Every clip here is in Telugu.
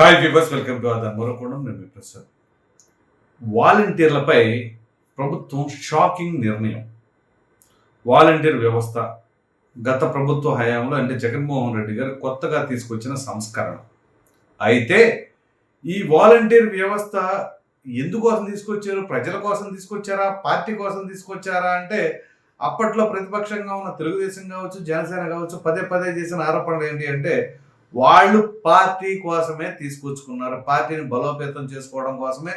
Hi peepers welcome to other మరొకడం నేను ప్రసాద్ వాలంటీర్లపై ప్రభుత్వం షాకింగ్ నిర్ణయం. వాలంటీర్ వ్యవస్థ గత ప్రభుత్వ హయాంలో అంటే జగన్మోహన్ రెడ్డి గారు కొత్తగా తీసుకొచ్చిన సంస్కరణ. అయితే ఈ వాలంటీర్ వ్యవస్థ ఎందుకోసం తీసుకొచ్చారు? ప్రజల కోసం తీసుకొచ్చారా? పార్టీ కోసం తీసుకొచ్చారా? అంటే అప్పట్లో ప్రతిపక్షంగా ఉన్న తెలుగుదేశం కావచ్చు జనసేన కావచ్చు పదే పదే చేసిన ఆరోపణలు ఏంటి అంటే వాళ్ళు పార్టీ కోసమే తీసుకొచ్చుకున్నారు. పార్టీని బలోపేతం చేసుకోవడం కోసమే.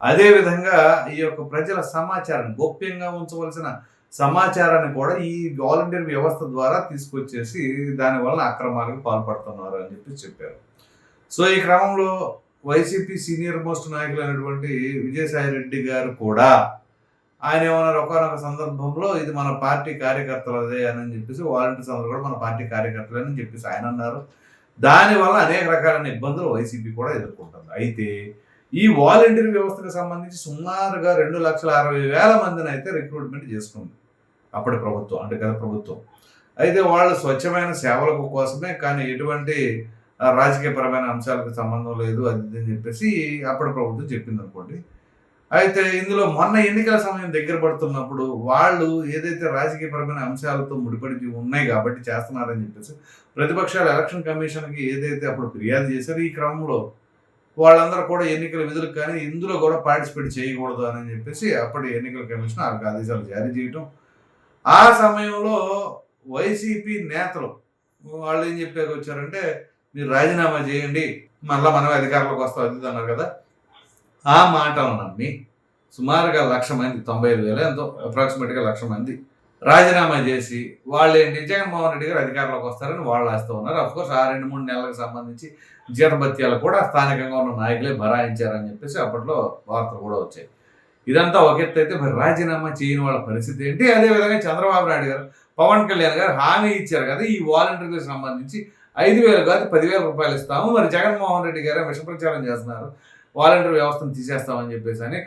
అదేవిధంగా ఈ యొక్క ప్రజల సమాచారం గోప్యంగా ఉంచవలసిన సమాచారాన్ని కూడా ఈ వాలంటీర్ వ్యవస్థ ద్వారా తీసుకొచ్చేసి దానివల్ల అక్రమాలకు పాల్పడుతున్నారు అని చెప్పి చెప్పారు. సో ఈ క్రమంలో వైసీపీ సీనియర్ మోస్ట్ నాయకులైనటువంటి విజయసాయి రెడ్డి గారు కూడా ఆయన ఏమన్నారు? ఒకనొక సందర్భంలో ఇది మన పార్టీ కార్యకర్తలదే అని చెప్పేసి వాలంటీర్స్ అందరూ కూడా మన పార్టీ కార్యకర్తలే అని చెప్పేసి ఆయన అన్నారు. దానివల్ల అనేక రకాలైన ఇబ్బందులు వైసీపీ కూడా ఎదుర్కొంటుంది. అయితే ఈ వాలంటీర్ వ్యవస్థకు సంబంధించి సుమారుగా రెండు లక్షల అరవై వేల మందిని అయితే రిక్రూట్మెంట్ చేసుకుంది. అప్పటి ప్రభుత్వం అంటే గత ప్రభుత్వం. అయితే వాళ్ళు స్వచ్ఛమైన సేవలకు కోసమే కానీ ఎటువంటి రాజకీయపరమైన అంశాలకు సంబంధం లేదు అది అని చెప్పేసి అప్పటి ప్రభుత్వం చెప్పింది అనుకోండి అయితే ఇందులో మొన్న ఎన్నికల సమయం దగ్గర పడుతున్నప్పుడు వాళ్ళు ఏదైతే రాజకీయపరమైన అంశాలతో ముడిపడి ఉన్నాయి కాబట్టి చేస్తున్నారని చెప్పేసి ప్రతిపక్షాలు ఎలక్షన్ కమిషన్కి ఏదైతే అప్పుడు ఫిర్యాదు చేశారో ఈ క్రమంలో వాళ్ళందరూ కూడా ఎన్నికల విధులకు కానీ ఇందులో కూడా పార్టిసిపేట్ చేయకూడదు అని చెప్పేసి అప్పటి ఎన్నికల కమిషన్ వాళ్ళకి ఆదేశాలు జారీ చేయటం. ఆ సమయంలో వైసీపీ నేతలు వాళ్ళు ఏం చెప్పారు వచ్చారంటే మీరు రాజీనామా చేయండి మళ్ళీ మనం అధికారంలోకి వస్తాం అది అన్నారు కదా. ఆ మాటలు నమ్మి సుమారుగా లక్ష మంది తొంభై ఐదు వేల ఎంతో అప్రాక్సిమేట్గా లక్ష మంది రాజీనామా చేసి వాళ్ళు ఏంటి జగన్మోహన్ రెడ్డి గారు అధికారంలోకి వస్తారని వాళ్ళు ఆస్తూ ఉన్నారు. అఫ్కోర్స్ ఆ రెండు మూడు నెలలకు సంబంధించి జీతభత్యాలు కూడా స్థానికంగా ఉన్న నాయకులే భరాయించారని చెప్పేసి అప్పట్లో వార్తలు కూడా వచ్చాయి. ఇదంతా ఒక ఎత్తు అయితే మరి రాజీనామా చేయని వాళ్ళ పరిస్థితి ఏంటి? అదేవిధంగా చంద్రబాబు నాయుడు గారు పవన్ కళ్యాణ్ గారు హామీ ఇచ్చారు కదా ఈ వాలంటీర్లకు సంబంధించి ఐదు వేలు కాదు పదివేల రూపాయలు ఇస్తాము. మరి జగన్మోహన్ రెడ్డి గారు విషప్రచారం చేస్తున్నారు. వాలంటీర్ వ్యవస్థను తీసేస్తామని చెప్పేసి అని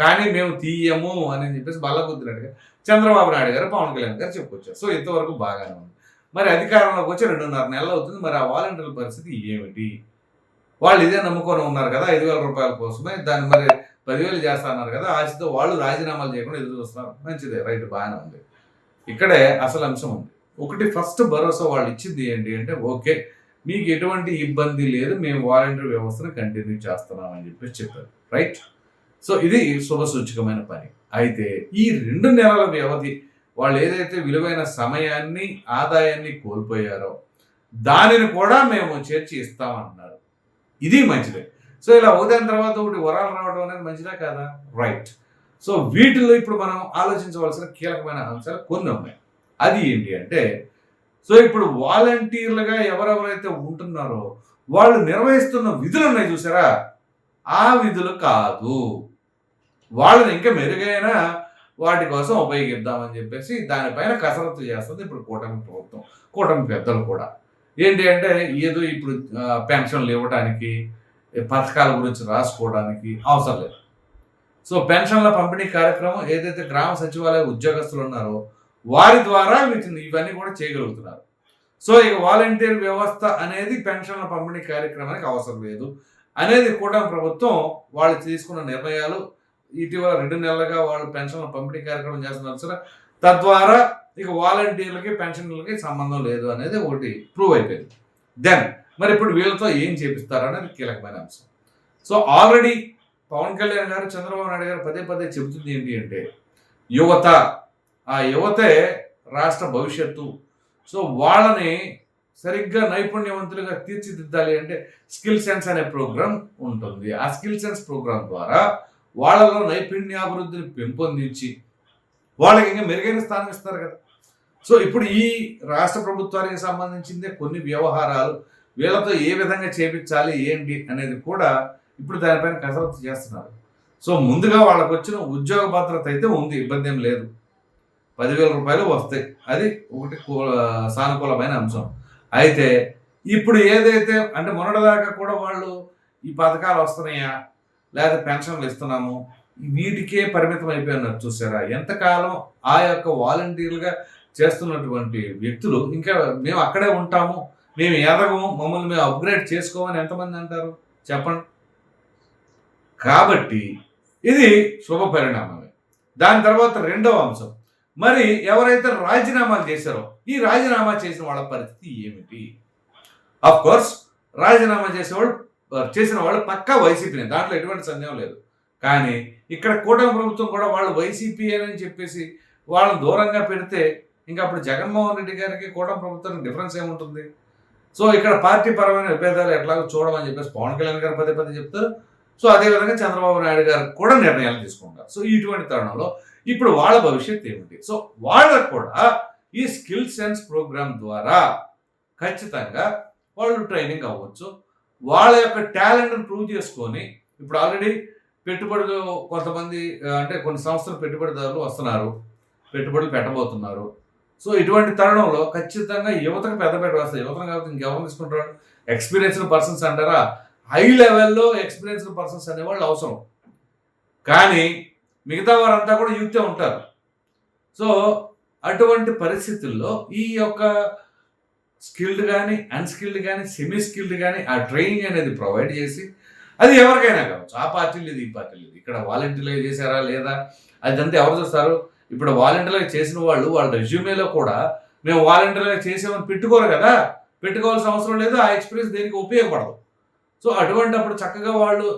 కానీ మేము తీయము అని చెప్పేసి బల్లగుద్దినట్టుగా చంద్రబాబు నాయుడు గారు పవన్ కళ్యాణ్ గారు చెప్పుకొచ్చారు. సో ఇంతవరకు బాగానే ఉంది. మరి అధికారంలోకి వచ్చి రెండున్నర నెలలు అవుతుంది. మరి ఆ వాలంటీర్ల పరిస్థితి ఏమిటి? వాళ్ళు ఇదే నమ్ముకొని ఉన్నారు కదా ఐదు వేల రూపాయల కోసమే దాన్ని మరి పదివేలు చేస్తా అన్నారు కదా ఆశతో వాళ్ళు రాజీనామాలు చేయకుండా ఎదురు చూస్తున్నారు. మంచిదే రైట్ బాగానే ఉంది. ఇక్కడే అసలు అంశం ఉంది. ఒకటి ఫస్ట్ భరోసా వాళ్ళు ఇచ్చింది ఏంటి అంటే ఓకే మీకు ఎటువంటి ఇబ్బంది లేదు మేము వాలంటీర్ వ్యవస్థను కంటిన్యూ చేస్తున్నామని చెప్పేసి చెప్పారు. రైట్ సో ఇది శుభసూచకమైన పని. అయితే ఈ రెండు నెలల వ్యవధి వాళ్ళు ఏదైతే విలువైన సమయాన్ని ఆదాయాన్ని కోల్పోయారో దానిని కూడా మేము చేర్చి ఇస్తామన్నారు. ఇది మంచిదే. సో ఇలా ఉదయం తర్వాత ఒకటి వరాలు రావడం అనేది మంచిదా కాదా? రైట్ సో వీటిలో ఇప్పుడు మనం ఆలోచించవలసిన కీలకమైన అంశాలు కొన్ని ఉన్నాయి. అది ఏంటి అంటే సో ఇప్పుడు వాలంటీర్లుగా ఎవరెవరైతే ఉంటున్నారో వాళ్ళు నిర్వహిస్తున్న విధులు ఉన్నాయి చూసారా? ఆ విధులు కాదు. వాళ్ళని ఇంకా మెరుగైన వాటి కోసం ఉపయోగిద్దామని చెప్పేసి దానిపైన కసరత్తు చేస్తుంది ఇప్పుడు కూటమి ప్రభుత్వం కూటమి పెద్దలు కూడా. ఏంటి అంటే ఏదో ఇప్పుడు పెన్షన్లు ఇవ్వడానికి పథకాల గురించి రాసుకోవడానికి అవసరం లేదు. సో పెన్షన్ల పంపిణీ కార్యక్రమం ఏదైతే గ్రామ సచివాలయ ఉద్యోగస్తులు ఉన్నారో వారి ద్వారా వీటిని ఇవన్నీ కూడా చేయగలుగుతున్నారు. సో ఇక వాలంటీర్ వ్యవస్థ అనేది పెన్షన్ల పంపిణీ కార్యక్రమానికి అవసరం లేదు. అనేది కూడా ప్రభుత్వం వాళ్ళు తీసుకున్న నిర్ణయాలు ఇటీవల రెండు నెలలుగా వాళ్ళు పెన్షన్ల పంపిణీ కార్యక్రమం చేస్తున్నారు సరే తద్వారా ఇక వాలంటీర్లకి పెన్షన్లకి సంబంధం లేదు అనేది ఒకటి ప్రూవ్ అయిపోయింది. దెన్ మరి ఇప్పుడు వీళ్ళతో ఏం చేపిస్తారు అనేది కీలకమైన అంశం. సో ఆల్రెడీ పవన్ కళ్యాణ్ గారు చంద్రబాబు నాయుడు గారు పదే పదే చెబుతుంది ఏంటి అంటే యువత ఆ యువతే రాష్ట్ర భవిష్యత్తు. సో వాళ్ళని సరిగ్గా నైపుణ్యవంతులుగా తీర్చిదిద్దాలి అంటే స్కిల్ సెన్స్ అనే ప్రోగ్రాం ఉంటుంది. ఆ స్కిల్ సెన్స్ ప్రోగ్రాం ద్వారా వాళ్ళలో నైపుణ్యాభివృద్ధిని పెంపొందించి వాళ్ళకి ఇంకా మెరుగైన స్థానం ఇస్తారు కదా. సో ఇప్పుడు ఈ రాష్ట్ర ప్రభుత్వానికి సంబంధించిందే కొన్ని వ్యవహారాలు వీళ్ళతో ఏ విధంగా చేపించాలి ఏంటి అనేది కూడా ఇప్పుడు దానిపైన కసరత్తు చేస్తున్నారు. సో ముందుగా వాళ్ళకు వచ్చిన ఉద్యోగ భద్రత అయితే ఉంది ఇబ్బంది ఏం లేదు. పదివేల రూపాయలు వస్తాయి. అది ఒకటి కూ- సానుకూలమైన అంశం. అయితే ఇప్పుడు ఏదైతే అంటే మొన్నటిదాకా కూడా వాళ్ళు ఈ పథకాలు వస్తున్నాయా? లేదా పెన్షన్లు ఇస్తున్నాము? వీటికే పరిమితం అయిపోయినారు చూసారా? ఎంతకాలం ఆ యొక్క వాలంటీర్లుగా చేస్తున్నటువంటి వ్యక్తులు ఇంకా మేము అక్కడే ఉంటాము మేము ఎదగము మమ్మల్ని మేము అప్గ్రేడ్ చేసుకోమని ఎంతమంది అంటారు? చెప్పండి. కాబట్టి ఇది శుభ పరిణామమే దాని తర్వాత రెండవ అంశం. మరి ఎవరైతే రాజీనామాలు చేశారో ఈ రాజీనామా చేసిన వాళ్ళ పరిస్థితి ఏమిటి? అఫ్ కోర్స్ రాజీనామా చేసేవాళ్ళు చేసిన వాళ్ళు పక్కా వైసీపీనే దాంట్లో ఎటువంటి సందేహం లేదు. కానీ ఇక్కడ కూటమి ప్రభుత్వం కూడా వాళ్ళు వైసీపీ అని చెప్పేసి వాళ్ళని దూరంగా పెడితే ఇంకా అప్పుడు జగన్మోహన్ రెడ్డి గారికి కూటమి ప్రభుత్వానికి డిఫరెన్స్ ఏముంటుంది? సో ఇక్కడ పార్టీ పరమైన విభేదాలు ఎట్లాగో చూడమని చెప్పేసి పవన్ కళ్యాణ్ గారు పదే పదే చెప్తారు. సో అదేవిధంగా చంద్రబాబు నాయుడు గారు కూడా నిర్ణయాలు తీసుకుంటారు. సో ఇటువంటి తరుణంలో ఇప్పుడు వాళ్ళ భవిష్యత్ ఏమిటి సో వాళ్ళకు కూడా ఈ స్కిల్ సెన్స్ ప్రోగ్రామ్ ద్వారా ఖచ్చితంగా వాళ్ళు ట్రైనింగ్ అవ్వచ్చు. వాళ్ళ యొక్క టాలెంట్ని ప్రూవ్ చేసుకొని ఇప్పుడు ఆల్రెడీ పెట్టుబడులు కొంతమంది అంటే కొన్ని సంస్థలు పెట్టుబడిదారులు వస్తున్నారు. పెట్టుబడులు పెట్టబోతున్నారు. సో ఇటువంటి తరుణంలో ఖచ్చితంగా యువతకు పెద్దపేట వస్తాయి యువతను కాబట్టి ఇంకెవరు తీసుకుంటారు? ఎక్స్పీరియన్స్డ్ పర్సన్స్ అంటారా? హై లెవెల్లో ఎక్స్పీరియన్స్డ్ పర్సన్స్ అనేవాళ్ళు అవసరం. కానీ మిగతా వారంతా కూడా యూతే ఉంటారు. సో అటువంటి పరిస్థితుల్లో ఈ యొక్క స్కిల్డ్ కానీ అన్స్కిల్డ్ కానీ సెమీ స్కిల్డ్ కానీ ఆ ట్రైనింగ్ అనేది ప్రొవైడ్ చేసి అది ఎవరికైనా కావచ్చు. ఆ పార్టీ లేదు ఈ పార్టీ లేదు. ఇక్కడ వాలంటీర్లుగా చేశారా లేదా? అదంతా ఎవరు చూస్తారు? ఇప్పుడు వాలంటీర్లుగా చేసిన వాళ్ళు వాళ్ళ రెజ్యూమేలో కూడా మేము వాలంటీర్లుగా చేసామని పెట్టుకోరు కదా? పెట్టుకోవాల్సిన అవసరం లేదు. ఆ ఎక్స్పీరియన్స్ దేనికి ఉపయోగపడదు. సో అటువంటిప్పుడు చక్కగా వాళ్ళు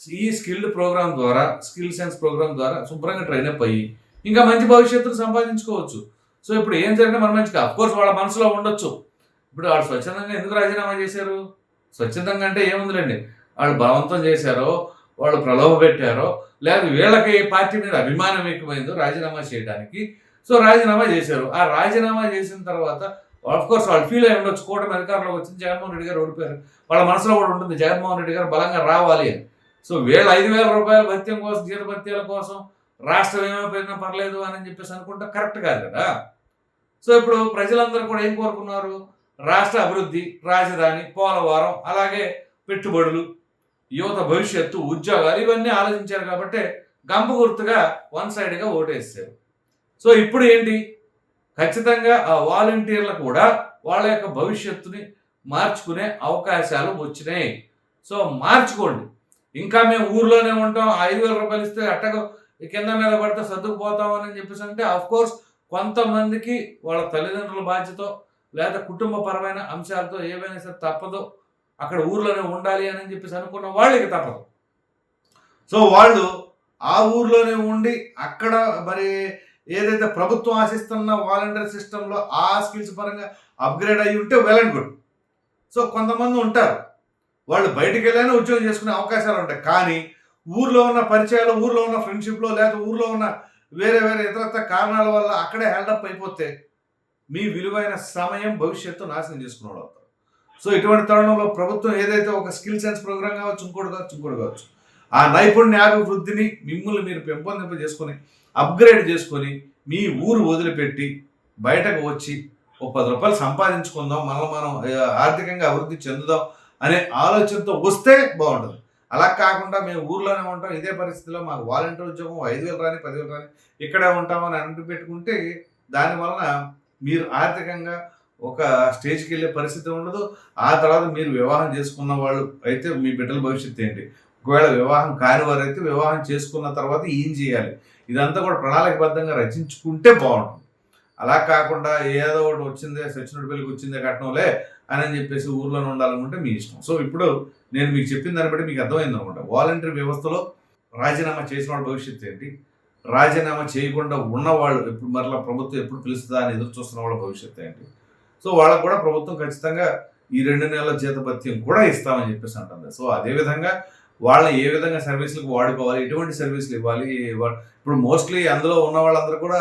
ఈ స్కిల్డ్ ప్రోగ్రామ్ ద్వారా స్కిల్ సెన్స్ ప్రోగ్రామ్ ద్వారా శుభ్రంగా ట్రైన్ అప్ అయ్యి ఇంకా మంచి భవిష్యత్తును సంపాదించుకోవచ్చు. సో ఇప్పుడు ఏం జరిగినా మన మంచిగా అఫ్కోర్స్ వాళ్ళ మనసులో ఉండొచ్చు. ఇప్పుడు వాళ్ళు స్వచ్ఛందంగా ఎందుకు రాజీనామా చేశారు? స్వచ్ఛందంగా అంటే ఏముందిలేండి? వాళ్ళు బలవంతం చేశారో వాళ్ళు ప్రలోభ పెట్టారో లేదా వీళ్ళకి పార్టీ మీద అభిమానం ఎక్కువైందో రాజీనామా చేయడానికి. సో రాజీనామా చేశారు. ఆ రాజీనామా చేసిన తర్వాత ఆఫ్ కోర్స్ వాళ్ళు ఫీల్ అయి ఉండొచ్చు. కూటమి అధికారంలోకి వచ్చింది. జగన్మోహన్ రెడ్డి గారు ఓడిపోయారు. వాళ్ళ మనసులో కూడా ఉంటుంది. జగన్మోహన్ రెడ్డి గారు బలంగా రావాలి అని. సో వీళ్ళ ఐదు వేల రూపాయల భత్యం కోసం జీతభత్యాల కోసం రాష్ట్రం ఏమైపోయినా పర్లేదు అని చెప్పేసి అనుకుంటే కరెక్ట్ కాదు కదా. సో ఇప్పుడు ప్రజలందరూ కూడా ఏం కోరుకున్నారు? రాష్ట్ర అభివృద్ధి రాజధాని పోలవరం అలాగే పెట్టుబడులు యువత భవిష్యత్తు ఉద్యోగాలు ఇవన్నీ ఆలోచించారు కాబట్టి గంప గుర్తుగా వన్ సైడ్గా ఓటేస్తారు సో ఇప్పుడు ఏంటి? ఖచ్చితంగా ఆ వాలంటీర్లు కూడా వాళ్ళ యొక్క భవిష్యత్తుని మార్చుకునే అవకాశాలు వచ్చినాయి. సో మార్చుకోండి. ఇంకా మేము ఊర్లోనే ఉంటాం ఐదు వేల రూపాయలు ఇస్తే అట్టగా కింద మీద పడితే సర్దుకుపోతామని చెప్పేసి అంటే అఫ్ కోర్స్ కొంతమందికి వాళ్ళ తల్లిదండ్రుల బాధ్యత లేదా కుటుంబపరమైన అంశాలతో ఏవైనా సరే తప్పదు. అక్కడ ఊర్లోనే ఉండాలి అని చెప్పేసి అనుకున్న వాళ్ళకి తప్పదు. సో వాళ్ళు ఆ ఊర్లోనే ఉండి అక్కడ మరి ఏదైతే ప్రభుత్వం ఆశిస్తున్న వాలంటీర్ సిస్టంలో ఆ స్కిల్స్ పరంగా అప్గ్రేడ్ అయ్యి ఉంటే వెల్ అండ్ గుడ్. సో కొంతమంది ఉంటారు. వాళ్ళు బయటికి వెళ్ళైనా ఉద్యోగం చేసుకునే అవకాశాలు ఉంటాయి. కానీ ఊర్లో ఉన్న పరిచయాలు ఊర్లో ఉన్న ఫ్రెండ్షిప్లో లేదా ఊర్లో ఉన్న వేరే వేరే ఇతరత్ర కారణాల వల్ల అక్కడే హెల్డప్ అయిపోతే మీ విలువైన సమయం భవిష్యత్తు నాశనం చేసుకునే అవుతారు. సో ఇటువంటి తరుణంలో ప్రభుత్వం ఏదైతే ఒక స్కిల్ సెన్స్ ప్రోగ్రామ్ కావచ్చు ఇంకోటి కావచ్చు ఇంకోటి కావచ్చు ఆ నైపుణ్యాభివృద్ధిని మిమ్మల్ని మీరు పెంపొందింప చేసుకొని అప్గ్రేడ్ చేసుకొని మీ ఊరు వదిలిపెట్టి బయటకు వచ్చి ఒక పది రూపాయలు సంపాదించుకుందాం మళ్ళీ మనం ఆర్థికంగా అభివృద్ధి చెందుదాం అనే ఆలోచనతో వస్తే బాగుంటుంది. అలా కాకుండా మేము ఊర్లోనే ఉంటాం ఇదే పరిస్థితిలో మాకు వాలంటీర్ ఉద్యోగం ఐదు వేలు రాని పదివేలు రాని ఇక్కడే ఉంటామని అంటూ పెట్టుకుంటే దానివలన మీరు ఆర్థికంగా ఒక స్టేజ్కి వెళ్ళే పరిస్థితి ఉండదు. ఆ తర్వాత మీరు వివాహం చేసుకున్న వాళ్ళు అయితే మీ బిడ్డల భవిష్యత్తు ఏంటి? ఒకవేళ వివాహం కాని అయితే వివాహం చేసుకున్న తర్వాత ఏం చేయాలి? ఇదంతా కూడా ప్రణాళికబద్ధంగా రచించుకుంటే బాగుంటుంది. అలా కాకుండా ఏదో ఒకటి వచ్చిందే సచ్చినోడి పెళ్ళికి వచ్చిందే కట్నంలే అని చెప్పేసి ఊర్లోనే ఉండాలనుకుంటే మీ ఇష్టం. సో ఇప్పుడు నేను మీకు చెప్పిన దాన్ని బట్టి మీకు అర్థమైంది అనమాట వాలంటీర్ వ్యవస్థలో రాజీనామా చేసిన వాళ్ళ భవిష్యత్తు ఏంటి? రాజీనామా చేయకుండా ఉన్నవాళ్ళు ఎప్పుడు మరలా ప్రభుత్వం ఎప్పుడు పిలుస్తుందా అని ఎదురు చూస్తున్న వాళ్ళ భవిష్యత్తు ఏంటి? సో వాళ్ళకు కూడా ప్రభుత్వం ఖచ్చితంగా ఈ రెండు నెలల జీతభత్యం కూడా ఇస్తామని చెప్పేసి అంటుంది. సో అదేవిధంగా వాళ్ళని ఏ విధంగా సర్వీసులకు వాడుకోవాలి? ఎటువంటి సర్వీసులు ఇవ్వాలి? ఇప్పుడు మోస్ట్లీ అందులో ఉన్న వాళ్ళందరూ కూడా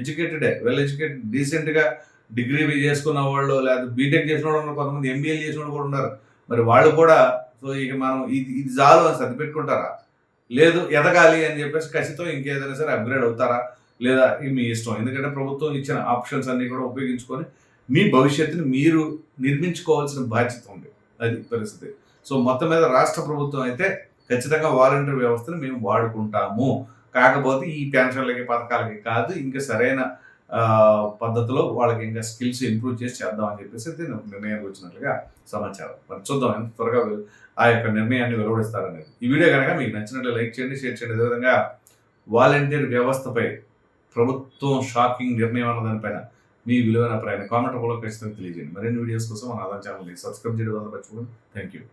ఎడ్యుకేటెడే వెల్ ఎడ్యుకేటెడ్ డీసెంట్గా డిగ్రీ చేసుకున్న వాళ్ళు లేదా బీటెక్ చేసిన వాళ్ళు కొంతమంది ఎంబీఏ చేసిన వాళ్ళు కూడా ఉన్నారు. మరి వాళ్ళు కూడా సో ఇక మనం ఇది ఇది చాలు అని సర్దిపెట్టుకుంటారా లేదు ఎదగాలి అని చెప్పేసి ఖచ్చితం ఇంకేదైనా సరే అప్గ్రేడ్ అవుతారా? లేదా ఇది మీ ఇష్టం. ఎందుకంటే ప్రభుత్వం ఇచ్చిన ఆప్షన్స్ అన్ని కూడా ఉపయోగించుకొని మీ భవిష్యత్తుని మీరు నిర్మించుకోవాల్సిన బాధ్యత ఉంది. అది పరిస్థితి. సో మొత్తం మీద రాష్ట్ర ప్రభుత్వం అయితే ఖచ్చితంగా వాలంటీర్ వ్యవస్థను మేము వాడుకుంటాము. కాకపోతే ఈ పెన్షన్లకి పథకాలకి కాదు ఇంకా సరైన పద్ధతిలో వాళ్ళకి ఇంకా స్కిల్స్ ఇంప్రూవ్ చేసి చేద్దాం అని చెప్పేసి అయితే ఒక నిర్ణయానికి వచ్చినట్లుగా సమాచారం. మరి చూద్దాం ఎంత త్వరగా ఆ యొక్క నిర్ణయాన్ని వెలువడిస్తారనేది. ఈ వీడియో కనుక మీకు నచ్చినట్లు లైక్ చేయండి షేర్ చేయండి. అదేవిధంగా వాలంటీర్ వ్యవస్థపై ప్రభుత్వం షాకింగ్ నిర్ణయం అన్న దానిపైన మీ విలువైన ప్రయాణ కామెంట్ కూడా ఖచ్చితంగా తెలియజేయండి. మరిన్ని వీడియోస్ కోసం మన ఆదాయం ఛానల్ని సబ్స్క్రైబ్ చేయడం వల్ల మర్చిపోండి థ్యాంక్ యూ